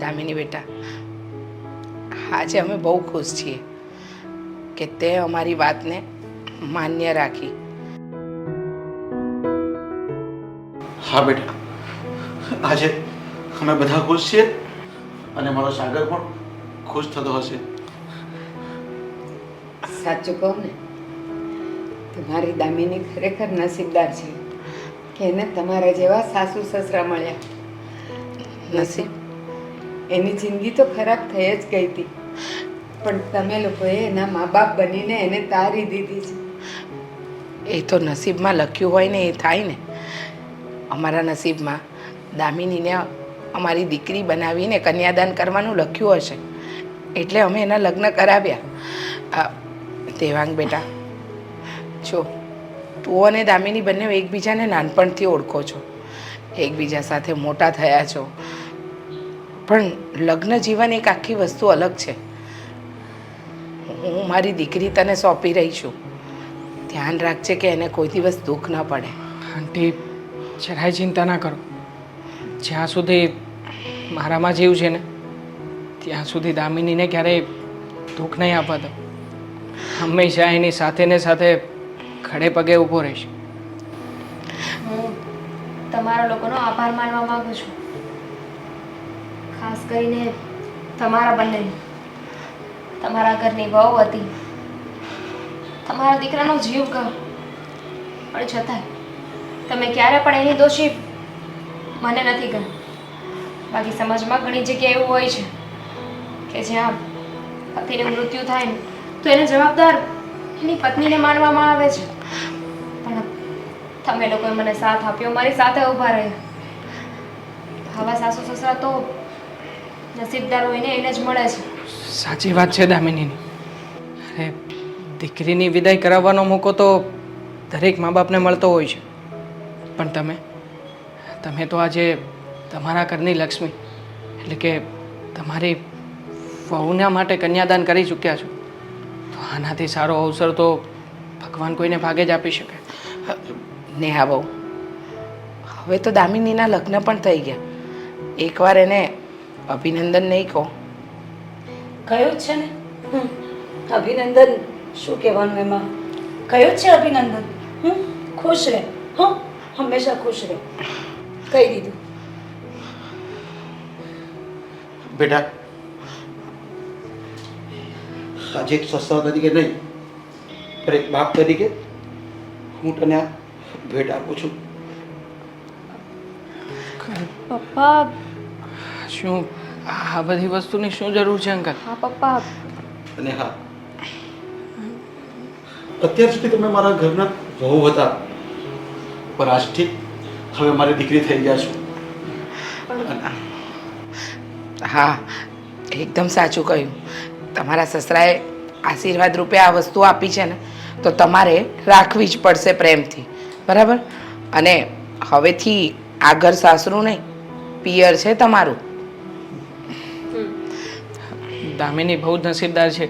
દામિની બેટા આજે અમે બહુ ખુશ છીએ કે તે અમારી વાતને માન્ય રાખી. હા બેટા આજે અમે બધા ખુશ છીએ અને મારો સાગર પણ ખુશ થતો હશે. સાચું કહું ને તમારી દામિની ખરેખર નસીબદાર છે કે એને તમારા જેવા સાસુ સસરા મળ્યા. નસીબ? એની જિંદગી તો ખરાબ થઈ જ ગઈ હતી. પણ તમે લોકોએ એના મા બાપ બનીને એને તારી દીધી છે. એ તો નસીબમાં લખ્યું હોય ને એ થાય ને. અમારા નસીબમાં દામિનીને અમારી દીકરી બનાવીને કન્યાદાન કરવાનું લખ્યું હશે. એટલે અમે એના લગ્ન કરાવ્યા. દેવાંગ બેટા, જો, તું અને દામિની બંને એકબીજાને નાનપણથી ઓળખો છો. એકબીજા સાથે મોટા થયા છો. પણ લગ્ન જીવન એક આખી વસ્તુ અલગ છે. હું મારી દીકરી તને સોંપી રહી છું. ધ્યાન રાખજે કે એને કોઈ દિવસ દુઃખ ન પડે. આંટી જરાય ચિંતા ના કરો. જ્યાં સુધી મારામાં જીવ છે ને ત્યાં સુધી દામિનીને ક્યારેય દુઃખ નહીં આપવા દો હંમેશા એની સાથે ને સાથે ખડે પગે ઊભો રહીશ. હું તમારા લોકોનો આભાર માનવા માંગુ છું. ખાસ કરીને તમારા બંને તમારા ઘરની વહુ હતી. તમારા દીકરાનો જીવ ગયો. પણ છતાંય તમે ક્યારે પણ એની દોષી મને નથી ગણ. બાકી સમાજમાં ઘણી જગ્યાએ એવું હોય છે કે જ્યાં પતિને મૃત્યુ થાય ને તો એને જવાબદાર એની પત્નીને માનવામાં આવે છે. પણ તમે લોકોએ મને સાથ આપ્યો, મારી સાથે ઊભા રહ્યા. આવા સાસુ, સસરા તો નસીબદાર હોય ને એને જ મળે છે. સાચી વાત છે દામિનીની. અરે દીકરીની વિદાય કરાવવાનો મોકો તો દરેક મા બાપને મળતો હોય છે. પણ તમે તમે તો આજે તમારા ઘરની લક્ષ્મી એટલે કે તમારી વહુના માટે કન્યાદાન કરી ચૂક્યા છો. તો આનાથી સારો અવસર તો ભગવાન કોઈને ભાગે જ આપી શકે. નેહા બહુ હવે તો દામિનીના લગ્ન પણ થઈ ગયા. એકવાર એને અભિનંદન નહીં કહો. કયો છે ને? હમ. અભિનંદન શું કહેવાનું એમાં? કયો જ છે અભિનંદન? હમ. ખુશ રહે. હં હંમેશા ખુશ રહે. કહી દીધું. બેટા આજે એક સસરા તરીકે નહીં પણ એક બાપ તરીકે હું તને આ ભેટ આપું છું. પપ્પા શું? આ બધી વસ્તુની શું જરૂર છે અંકલ? હા પપ્પા. અને હા. અત્યાર સુધી તમે મારા ઘરના વહુ હતા. પણ આજથી હવે મારી દીકરી થઈ ગયા છો. હા એકદમ સાચું કહ્યું. તમારા સસરાએ આશીર્વાદ રૂપે આ વસ્તુ આપી છે ને તો તમારે રાખવી જ પડશે પ્રેમથી. બરાબર? અને હવેથી આગળ સાસરું નહીં પિયર છે તમારું. દામિની બહુ જ નસીબદાર છે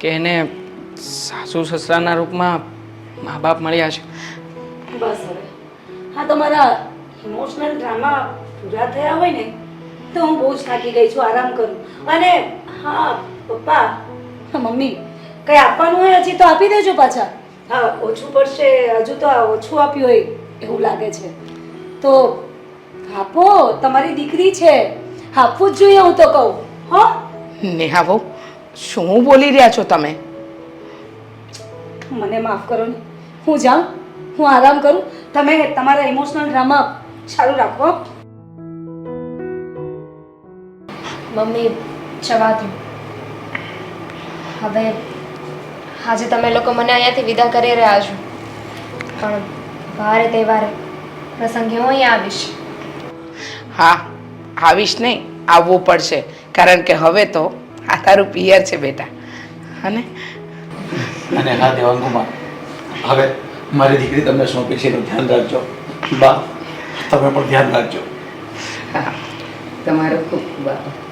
કે એને સાસુ સસરાના રૂપમાં મા બાપ મળ્યા છે. બસ હવે. હા, તમારા ઇમોશનલ ડ્રામા પૂરા થયા હોય ને, તો હું બહુ જ થાકી ગઈ છું, આરામ કરું. અને હા, પપ્પા મમ્મી, કંઈ આપવાનું હોય હજી તો આપી દેજો પાછા. હા, ઓછું પડશે, હજુ તો ઓછું આપ્યું હોય, એવું લાગે છે. તો આપો, તમારી દીકરી છે. આપવું જ જોઈએ હું તો કહું. હો? નેહા બહુ શું બોલી રહ્યા છો તમે? મને માફ કરો ને. હું જાઉં હું આરામ કરું. તમે તમારા ઇમોશનલ ડ્રામા ચાલુ રાખો. મમ્મી જવા દો. હવે આજે તમે લોકો મને અહીંયાથી વિદા કરી રહ્યા છો. પણ વારે તહેવારે પ્રસંગે હું અહીંયા આવીશ. હા આવીશ નહીં આવવું પડશે. કારણ કે હવે તો આ તારું પિયર છે બેટા. અને? અને હા દેવાંગુમાં હવે મારી દીકરી તમને સોંપી છે એનું ધ્યાન રાખજો. બા તમે પણ ધ્યાન રાખજો. હા તમારો ખૂબ ખૂબ આભાર.